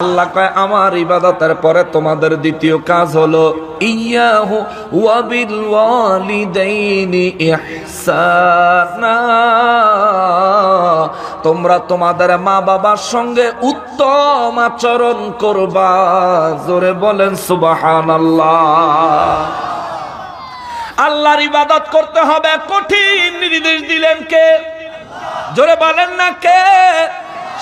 আল্লাহ কয়, আমার ইবাদতের পরে তোমাদের দ্বিতীয় কাজ হলো, ইয়াহু ওয়াবিল ওয়ালিদাইনি তোমরা তোমাদের মা বাবার সঙ্গে উত্তম আচরণ করবা। জোরে বলেন, সুবহানাল্লাহ। আল্লাহর ইবাদত করতে হবে, কঠিন নির্দেশ দিলেন কে? জোরে বলেন না কে?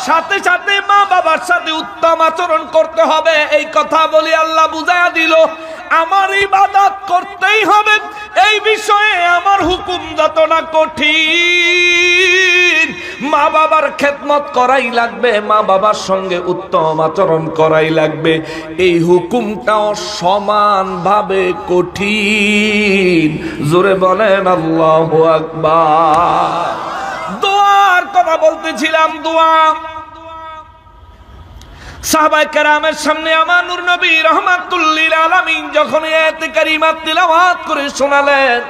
সাথে সাথে মা বাবার সাথে উত্তম আচরণ করতে হবে। এই কথা বলি আল্লাহ বুঝাইয়া দিল, আমার ইবাদত করতেই হবে। এই বিষয়ে আমার হুকুম যত না কঠিন। মা বাবার খেদমত করাই লাগবে, মা বাবার সঙ্গে উত্তম আচরণ করাই লাগবে। এই হুকুমটাও সমানভাবে কঠিন। জোরে বলেন, আল্লাহ আকবার। কথা বলতেছিলাম দোয়া সাহাবাই কেরামের সামনে আমার নূর নবী রহমাতুল্লিল আলামিন যখন এতে কারিমাত তিলাওয়াত করে শোনালেন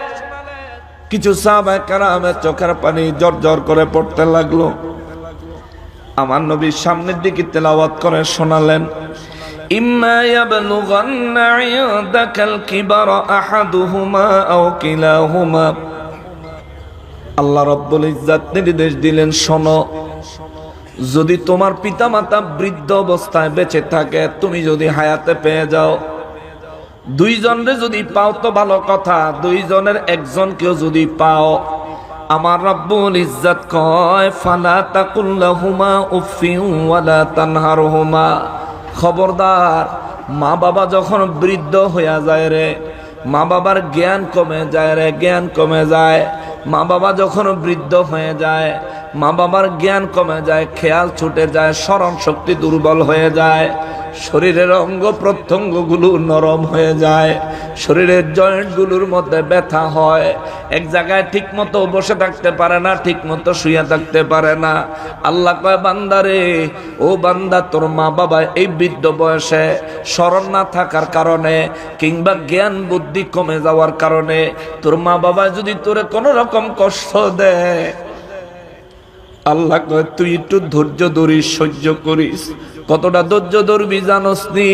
কিছু সাহাবাই কেরামের চোখের পানি জর জর করে পড়তে লাগলো আমার নবীর সামনের দিকে তেলাওয়াত করে শোনালেন إما يبلغن عندك الكبر أحدهما أو كلاهما আল্লাহ রব্বুল ইজ্জাত নির্দেশ দিলেন, শোনো, যদি তোমার পিতামাতা বৃদ্ধ অবস্থায় বেঁচে থাকে, তুমি যদি হায়াতে পেয়ে যাও, দুইজনরে যদি পাও তো ভালো কথা, দুইজনের একজনকেও যদি পাও, আমার রব্বুল ইজ্জাত কয়, ফালা তাকুল্লাহুমা উফিউ ওয়ালা তানহারহুমা। খবরদার মা বাবা যখন বৃদ্ধ হইয়া যায় রে মা বাবার জ্ঞান কমে যায় রে, জ্ঞান কমে যায়। মা বাবা যখন বৃদ্ধ হয়ে যায় মা বাবার জ্ঞান কমে যায়, খেয়াল ছুটে যায় স্মরণ শক্তি দুর্বল হয়ে যায়। শরীরের অঙ্গ প্রত্যঙ্গগুলো নরম হয়ে যায়। শরীরের জয়েন্টগুলোর মধ্যে ব্যথা হয়। এক জায়গায় ঠিক মতো বসে থাকতে পারে না ঠিক মতো শুয়ে থাকতে পারে না। আল্লাহ কয় বান্দারে ও বান্দা, তোর মা বাবা এই বৃদ্ধ বয়সে স্মরণ না থাকার কারণে কিংবা জ্ঞান বুদ্ধি কমে যাওয়ার কারণে তোর মা বাবা যদি তোরে কোনো রকম কষ্ট দেয় আল্লাহ কয়, তুই একটু ধৈর্য ধরিস, সহ্য করিস। কতটা ধৈর্য ধরবি জানোস নি?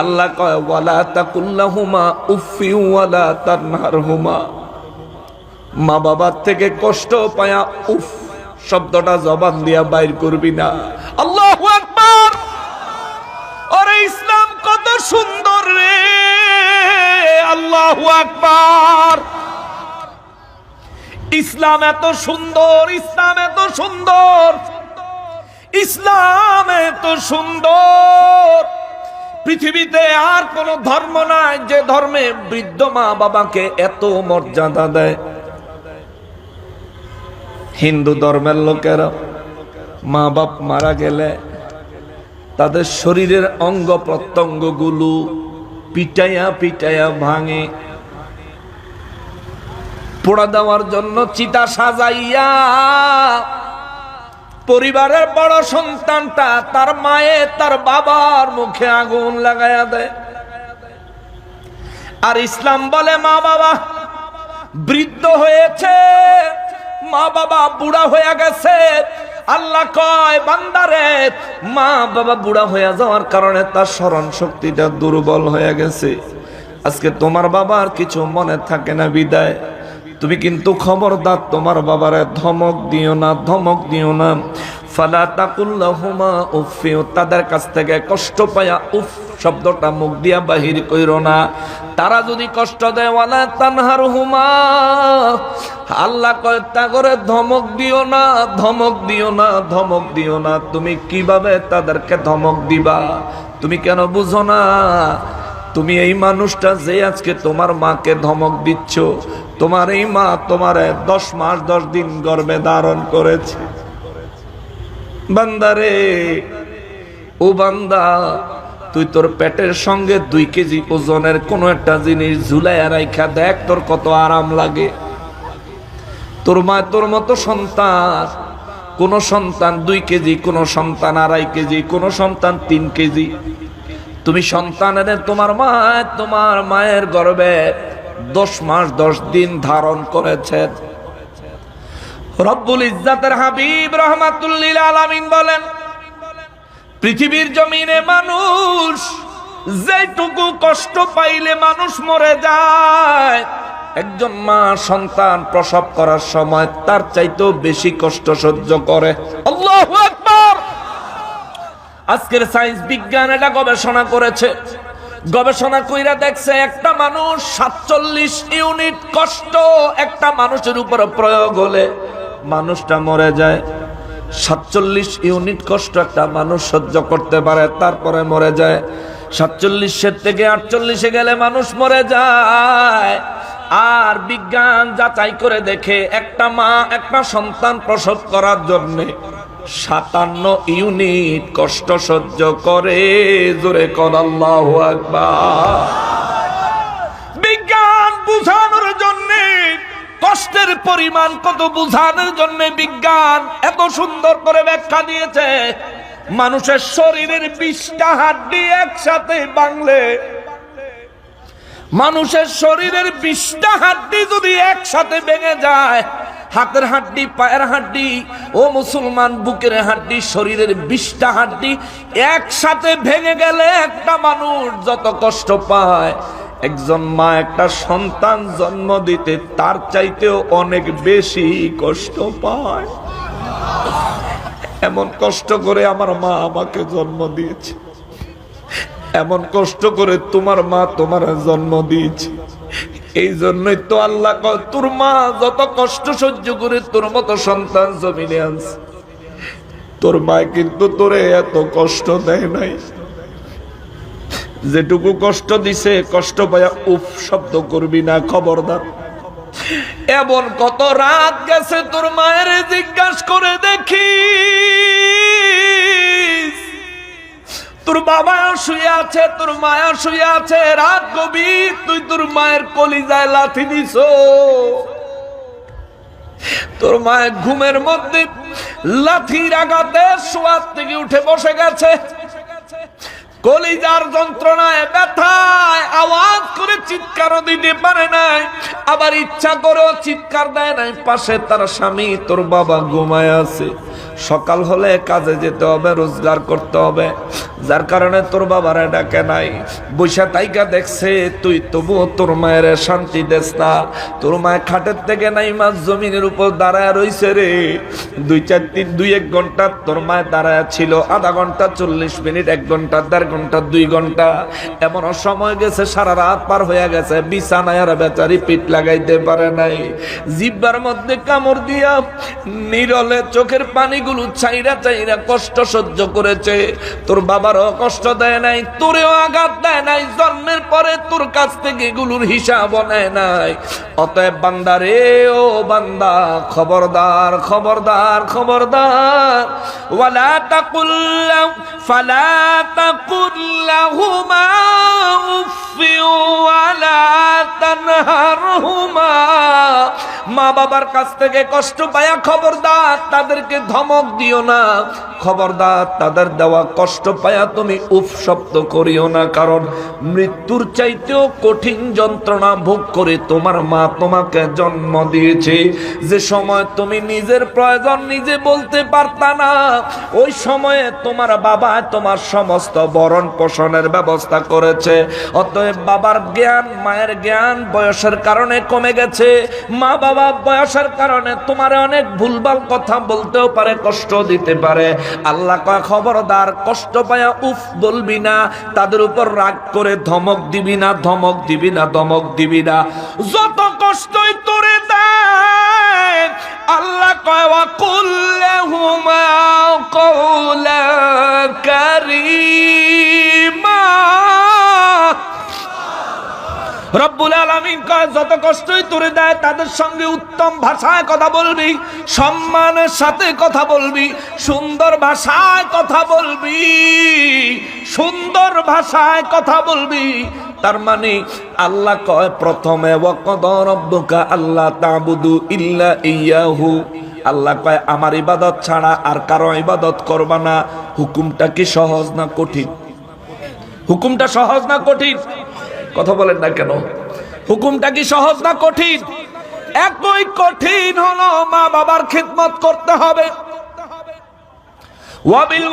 আল্লাহ কয়, ওয়ালা তাকুল্লাহুমা উফি ওয়ালা তানহারহুমা। মা বাবার থেকে কষ্ট পায়া উফ, শব্দটা জবান দিয়া বাইর করবি না। আল্লাহু আরে ইসলাম কত সুন্দর রে! আল্লাহু আকবার! ইসলাম এত সুন্দর, ইসলাম এত সুন্দর। ইসলাম এত সুন্দর। পৃথিবীতে আর কোন ধর্ম নাই যে ধর্মে বৃদ্ধ মা বাবাকে এত মর্যাদা দেয়। হিন্দু ধর্মের লোকেরা মা বাপ মারা গেলে তাদের শরীরের অঙ্গ প্রত্যঙ্গগুলো পিটাইয়া পিটাইয়া ভাঙে। পোড়া দেওয়ার জন্য চিতা সাজাইয়া, পরিবারের বড় সন্তানটা তার মায়ের তার বাবার মুখে আগুন লাগাইয়া দেয়। আর ইসলাম বলে, মা বাবা, বৃদ্ধ হয়েছে, মা বাবা বুড়া হয়ে গেছে। আল্লাহ কয়, বান্দারে, মা বাবা বুড়া হয়ে যাওয়ার কারণে তার স্মরণ শক্তিটা দুর্বল হয়ে গেছে। আজকে তোমার বাবার কিছু মনে থাকে না বিদায়। তুমি কিন্তু খবরদার, তোমার বাবারে ধমক দিও না, ধমক দিও না। ফালা তাকুল্লাহুমা উফিও তাদের কাছ থেকে কষ্ট পায়া উফ শব্দটা মুখ দিয়া বাহির কইর না। তারা যদি কষ্ট দেয়, ওয়ালা তানহার হুমা আল্লাহ কয় তা করে ধমক দিও না, ধমক দিও না, ধমক দিও না। তুমি কীভাবে তাদেরকে ধমক দিবা? তুমি কেন বুঝো না? তুমি এই মানুষটা যে আজকে তোমার মাকে ধমক দিচ্ছ, তোমার এই মা তোমার দশ মাস, দশ দিন গর্ভে ধারণ করেছে। বান্দারে, ও বান্দা, তুই তোর পেটের সঙ্গে দুই কেজি ওজনের কোনো একটা জিনিস ঝুলাইয়া রাইখা দেখ, তোর কত আরাম লাগে। তোর মা তোর মতো সন্তান, কোন সন্তান দুই কেজি, কোন সন্তান আড়াই কেজি, কোন সন্তান তিন কেজি। তুমি সন্তানের তোমার মা, তোমার মায়ের গর্বে দশ মাস, দশ দিন ধারণ করেছেন রব্বুল ইজ্জাতের হাবিব রহমাতুল্লিল আলামিন বলেন, পৃথিবীর জমিনে মানুষ যেটুকু কষ্ট পাইলে মানুষ মরে যায়। একজন মা সন্তান প্রসব করার সময় তার চাইতেও বেশি কষ্ট সহ্য করে। আল্লাহু আজকের সায়েন্স বিজ্ঞান এটা গবেষণা করেছে। গবেষণা কইরা দেখছে একটা মানুষ সাতচল্লিশ ইউনিট কষ্ট একটা মানুষের উপর প্রয়োগ হলে মানুষটা মরে যায়। সাতচল্লিশ ইউনিট কষ্ট একটা মানুষ সহ্য করতে পারে, তারপরে মরে যায়। সাতচল্লিশের থেকে আটচল্লিশে গেলে মানুষ মরে যায়। আর বিজ্ঞান যাচাই করে দেখে একটা মা, একটা সন্তান প্রসব করার জন্যে সাতান্ন ইউনিট কষ্ট সহ্য করে। জোরে কর আল্লাহ বিজ্ঞান বুঝানোর জন্য, কষ্টের পরিমাণ কত বুঝানোর জন্য বিজ্ঞান এত সুন্দর করে ব্যাখ্যা দিয়েছে। মানুষের শরীরের বিশটা হাড্ডি একসাথে বাংলে। মানুষের শরীরের বিশটা হাড্ডি যদি একসাথে ভেঙে যায় হাতের হাড্ডি, পায়ের হাড্ডি, ও মুসলমান বুকের হাড্ডি, শরীরের বিশটা হাড্ডি একসাথে ভেঙে গেলে একটা মানুষ যত কষ্ট পায়, একজন মা একটা সন্তান জন্ম দিতে তার চাইতেও অনেক বেশি কষ্ট পায়। এমন কষ্ট করে আমার মা আমাকে জন্ম দিয়েছে। এমন কষ্ট করে তোমার মা তোমার জন্ম দিয়েছে। এই জন্যই তো আল্লাহ তোর মা যত কষ্ট সহ্য করে তোর মতো সন্তান জমিনে আনছে। তোর মা কিন্তু তোরে এত কষ্ট দেয় নাই। যেটুকু কষ্ট দিছে, কষ্ট পায়া উফ শব্দ করবি না, খবরদার। এমন কত রাত গেছে তোর মায়ের জিজ্ঞাসা করে দেখি। তোর বাবা শুয়ে আছে, তোর মায়া শুয়ে আছে, রাত গভীর, তুই তোর মায়ের কলিজায় লাথি দিছ তোর মায়ের ঘুমের মধ্যে লাথির আঘাতে শোয়ার থেকে উঠে বসে গেছে। কলিজার যন্ত্রণায়, ব্যথায়, আওয়াজ করে চিৎকারও দিতে পারে নাই। আবার ইচ্ছা করেও চিৎকার দেয় নাই, পাশে তার স্বামী, তোর বাবা ঘুমায় আছে। সকাল হলে কাজে যেতে হবে, রোজগার করতে হবে। যার কারণে তোর বাবারা ডাকে নাই। বৈশা তাইকা দেখছে, তুই তবুও তোর মায়ের শান্তি দেস না। তোর মায়ের খাটের থেকে নাই মাছ জমিনের উপর দাঁড়ায় রইছে রে। দুই চার তিন দুই এক ঘণ্টা তোর মায়ের দাঁড়ায় ছিল। আধা ঘণ্টা, চল্লিশ মিনিট, এক ঘণ্টা, দেড় ঘণ্টা, দুই ঘণ্টা। এমন সময় গেছে, সারা রাত পার হয়ে গেছে। বিছানায় আর বেচারি পিঠ লাগাইতে পারে নাই। জিব্বার মধ্যে কামড় দিয়া নিরলে চোখের পানিগুলো চাইরা চাইরা কষ্ট সহ্য করেছে। তোর বাবারও কষ্ট দেয় নাই, তোরেও আঘাত দেয় নাই, জন্মের পরে তোর কাছ থেকে এগুলোর হিসাব নেয় নাই। অতএব বান্দা রে, ও বান্দা, খবরদার খবরদার খবরদার। ওয়ালা তাকুল্লাহ ফালা তাকুল্লাহুমা উফি ওয়ালা মা বাবার কাছ থেকে কষ্ট পায়া খবরদার, তাদেরকে ধমক দিও না। খবরদার, তাদের দেওয়া কষ্ট পায়া তুমি উফ শব্দ করিও না, কারণ মৃত্যুর চাইতেও কঠিন যন্ত্রণা ভোগ করে তোমার মা তোমাকে জন্ম দিয়েছে। যে সময় তুমি নিজের প্রয়োজন নিজে বলতে পারতা না, ওই সময়ে তোমার বাবা তোমার সমস্ত বরণ পোষণের ব্যবস্থা করেছে। অতএব বাবার জ্ঞান, মায়ের জ্ঞান বয়সের কারণে কমে গেছে। মা বাবা বয়সের কারণে তোমার অনেক ভুলভাল কথা বলতেও পারে, কষ্ট দিতে পারে। আল্লাহ কয়, খবরদার, কষ্ট পায়া উফ বলবি না, তাদের উপর রাগ করে ধমক দিবি না, ধমক দিবি না, ধমক দিবি না। যত কষ্টই তোরে দেয়, আল্লাহ কয় ওয়া কুল্লাহুমা কওলা কারীমা। রব্বুল আলামিন কয়, যত কষ্টই তোরে দেয়, তাদের সঙ্গে উত্তম ভাষায় কথা বলবি, সম্মানের সাথে কথা বলবি, সুন্দর ভাষায় কথা বলবি, সুন্দর ভাষায় কথা বলবি। তার মানে আল্লাহ কয়, প্রথমে আল্লাহ তাবুদু ইল্লা ইয়াহু। আল্লাহ কয়, আমার ইবাদত ছাড়া আর কারও ইবাদত করবা না। হুকুমটা কি সহজ না কঠিন? হুকুমটা সহজ না কঠিন? কথা বলেন না কেন? হুকুমটা কি সহজ না কঠিন? একই কঠিন হলো মা বাবার খিদমত করতে হবে। ওয়াবিল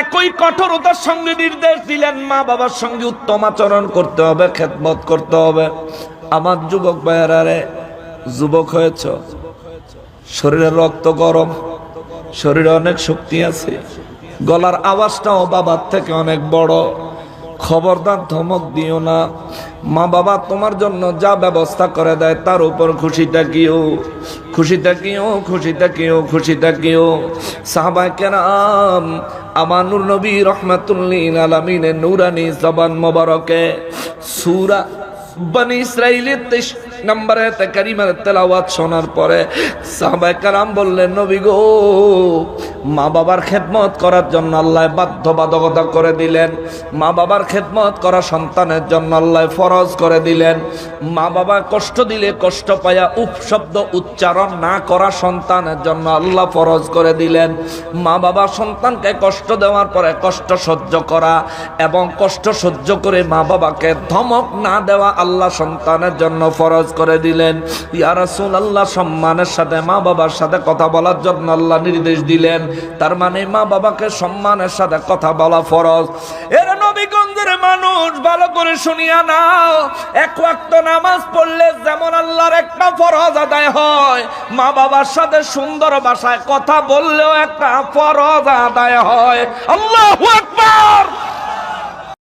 একই কঠোরতার সঙ্গে নির্দেশ দিলেন, মা বাবার সঙ্গে উত্তম আচরণ করতে হবে করতে হবে। আমার যুবক যুবক হয়েছ? শরীরের রক্ত গরম, শরীরে অনেক শক্তি আছে। গলার আওয়াজটাও বাবার থেকে অনেক বড়। খবরদার ধমক দিও না। মা বাবা তোমার জন্য যা ব্যবস্থা করে দেয় তার উপর খুশি থাকিও। খুশি থাকিও খুশি থাকিও খুশি থাকিও। সাহাবাই কেরাম আমানুর নবী রহমাতুল্লিন আলমিনের নুরানি জবান মোবারকে। সুরা বনি ইসরাইলের তেইশ নম্বরে কারিমার তেলাওয়াত শোনার পরে সাহাবাই কারাম বললেন, নবী গো, মা বাবার খেদমত করার জন্য আল্লাহ বাধ্যবাধকতা করে দিলেন। মা বাবার খেদমত করা সন্তানের জন্য আল্লাহ ফরজ করে দিলেন। মা বাবা কষ্ট দিলে কষ্ট পায়া উপ শব্দ উচ্চারণ না করা সন্তানের জন্য আল্লাহ ফরজ করে দিলেন। মা বাবা সন্তানকে কষ্ট দেওয়ার পরে কষ্ট সহ্য করা এবং কষ্ট সহ্য করে মা বাবাকে ধমক না দেওয়া আল্লাহ সন্তানের জন্য ফরজ করে দিলেন। ইয়া আল্লাহ সম্মানের সাথে মা বাবার সাথে কথা বলার জন্য আল্লাহ নির্দেশ দিলেন। তার মানে মা বাবাকে সম্মানের সাথে কথা বলা ফরজ। এর নবীগঞ্জের মানুষ, ভালো করে শুনিয়া নাও। এক ওয়াক্ত নামাজ পড়লে যেমন আল্লাহর একটা ফরজ আদায় হয়, মা বাবার সাথে সুন্দর ভাষায় কথা বললেও একটা ফরজ আদায় হয়। আল্লাহ আকবার!